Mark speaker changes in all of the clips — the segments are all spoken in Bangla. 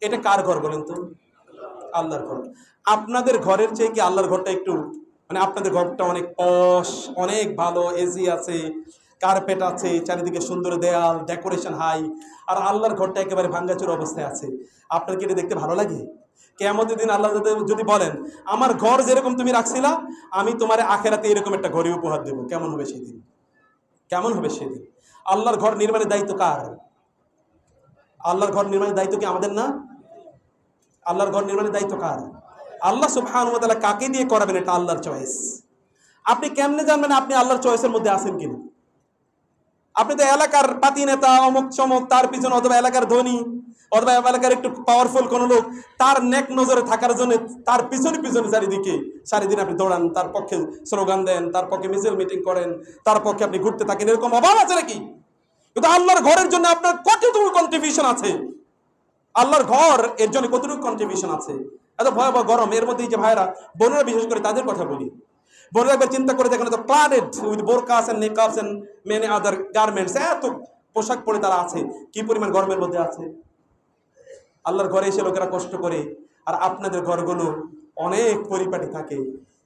Speaker 1: এটা কার ঘর বলেন তো? আল্লাহর ঘর। আপনাদের ঘরের চেয়ে কি আল্লাহর ঘরটা একটু মানে আপনাদের ঘরটা অনেক পশ, অনেক ভালো এসি আছে কার্পেট আছে, চারিদিকে সুন্দর দেয়াল ডেকোরেশন হাই আর আল্লাহর ঘরটা একেবারে ভাঙ্গাচুর অবস্থায় আছে। আপনার কি এটা দেখতে ভালো লাগে? কেমন দিন আল্লাহ যদি- বলেন, আমার ঘর যেরকম তুমি রাখছিলা, আমি তোমার আখেরাতে এরকম একটা ঘরে উপহার দেবো। কেমন হবে সেদিন? কেমন হবে সেদিন? আল্লাহর ঘর নির্মাণের দায়িত্ব কার? আল্লাহর ঘর নির্মাণের দায়িত্ব কি আমাদের না? আল্লাহর ঘর নির্মাণের দায়িত্ব কার? আল্লাহ সুবহানাহু ওয়া কাকে দিয়ে করাবেন এটা আল্লাহর চয়েস আপনি কেমনে জানবেন আপনি আল্লাহর চয়েসের মধ্যে আছেন কিনা? আপনি তো এলাকার পাতি নেতা, অমুক চমক, তার পিছনে অথবা এলাকার ধনী, অথবা এলাকার একটু পাওয়ারফুল কোনো লোক, তার নেক নজরে থাকার জন্য তার পিছনে পিছনে চারিদিকে, চারিদিন আপনি দৌড়ান, তার পক্ষে স্লোগান দেন, তার পক্ষে মিছিল মিটিং করেন, তার পক্ষে আপনি ঘুরতে থাকেন, এরকম অভাব আছে নাকি? কিন্তু আল্লাহর ঘরের জন্য আপনার কতটুকু কন্ট্রিবিউশন আছে? আল্লাহর ঘর, এর জন্য কতটুকু কন্ট্রিবিউশন আছে? এত ভয়াবহ গরম, এর মধ্যে যে ভাইরা বোনেরা বিশেষ করে তাদের কথা বলি। বোনেরা একবার চিন্তা করে দেখেন তো planet with burqas and niqabs and many other garments এত পোশাক পরে তারা আছে, কি পরিমাণ গরমের মধ্যে আছে? আল্লাহর ঘরে এসে লোকেরা কষ্ট করে, আর আপনাদের ঘরগুলো অনেক পরিপাটি থাকে।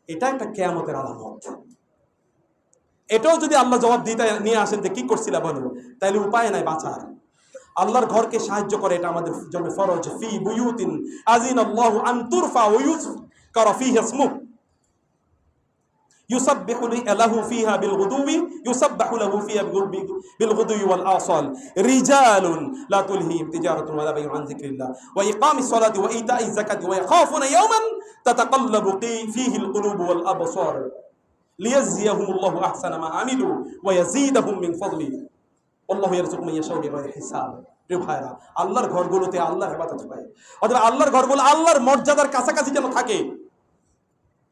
Speaker 1: এটা একটা কেয়ামতের আলামত। এটাও যদি আল্লাহ জবাব দিতে নিয়ে আসেন যে কি করছিলা বলো? তাহলে উপায় নাই বাঁচার। আল্লাহর ঘরকে সাহায্য করে এটা আমাদের জন্য ফরজ ফি বুয়ুতিন আজিন আল্লাহু আন তুরফা ওয়া ইউযকারা ফিহা ইসমু ইউসাব্বিহু লাহু ফিহা বিল গুদুবি ইউসাব্বাহু লাহু ফিহা বিল গুদুবি ওয়াল আসাল রিজালুন লা তুলহিহিম তিজারাতুন ওয়ালা বাইউন আন যিকরিল্লাহ ওয়া ইকামিস সালাতি ওয়া ইতাইজ যাকাতি ওয়া ইয়াখাফুনা ইয়াওমান তাতাকাল্লাবু ফিহি আল কুলুবু ওয়াল আবসার আল্লাহু ইয়ারযুকু মান ইয়াশাউ বিগয়রি হিসাব। প্রিয় ভাইরা আল্লাহর ঘরগুলোতে আল্লাহর ইবাদত হয়। অথবা আল্লাহর ঘরগুলো আল্লাহর মর্যাদার কাছাকাছি যেন থাকে।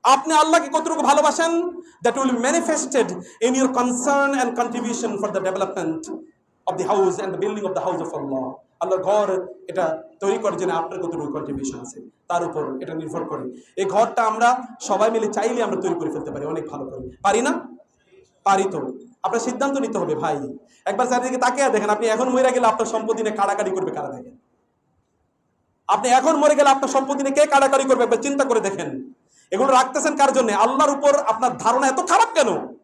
Speaker 1: আপনি আল্লাহকে কতটুকু ভালোবাসেন? That will manifested in your concern and contribution for the development of the house and the building of the house of Allah আল্লাহর ঘর এটা তৈরি করার জন্য আপনার কতটুকু কন্ট্রিবিউশন আছে। তার উপর এটা নির্ভর করে। এই ঘরটা আমরা সবাই মিলে চাইলে আমরা তৈরি করে ফেলতে পারি, অনেক ভালো করে। পারি না? পারি তো। আপনার সিদ্ধান্ত নিতে হবে, ভাই। একবার চারিদিকে তাকিয়ে দেখেন, আপনি এখন মরে গেলে আপনার সম্পত্তি নিয়ে কাড়াকাড়ি করবে কারা দেখেন? আপনি এখন মরে গেলে আপনার সম্পত্তি নিয়ে কে কাড়াকাড়ি করবে একবার চিন্তা করে দেখেন। এগুলো রাখতেছেন কার জন্য? আল্লাহর উপর আপনার ধারণা এত খারাপ কেন?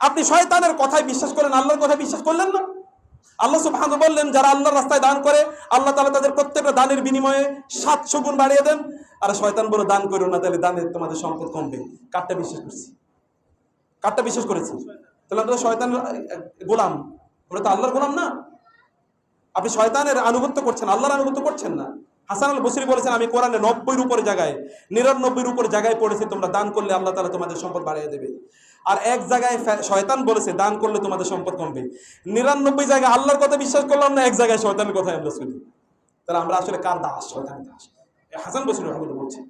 Speaker 1: আপনি শয়তানের কথায় বিশ্বাস করেন, আল্লাহর কথায় বিশ্বাস করলেন না? আল্লাহ সুবহানাহু বললেন, যারা আল্লাহর রাস্তায় দান করে, আল্লাহ তাআলা তাদের প্রত্যেকটা দানের বিনিময়ে সাতশো গুণ বাড়িয়ে দেন। আর শয়তান বলে, দান করো না, তাহলে দানের তোমাদের সম্পদ কমবে। কারটা বিশ্বাস করছি। কারটা বিশ্বাস করেছি তাহলে আমরা তো শয়তান, গোলাম। ওরা তো আল্লাহর গোলাম না? আপনি শয়তানের আনুগত্য করছেন, আল্লাহর আনুগত্য করছেন না। হাসান আল বসরি বলেছেন, আমি কোরআনে নব্বইয়ের উপরে জায়গায়, নিরানব্বইয়ের উপরে জায়গায় পড়েছি, তোমরা দান করলে আল্লাহ তালা তোমাদের সম্পদ বাড়িয়ে দেবে। আর এক জায়গায় শয়তান বলেছে, দান করলে তোমাদের সম্পদ কমবে। নিরানব্বই জায়গায় আল্লাহর কথা বিশ্বাস করলাম না, এক জায়গায় শয়তানের কথাই আমরা শুনি। তাহলে আমরা আসলে কার দাস? শয়তানের দাস। হাসান বসরি বলছে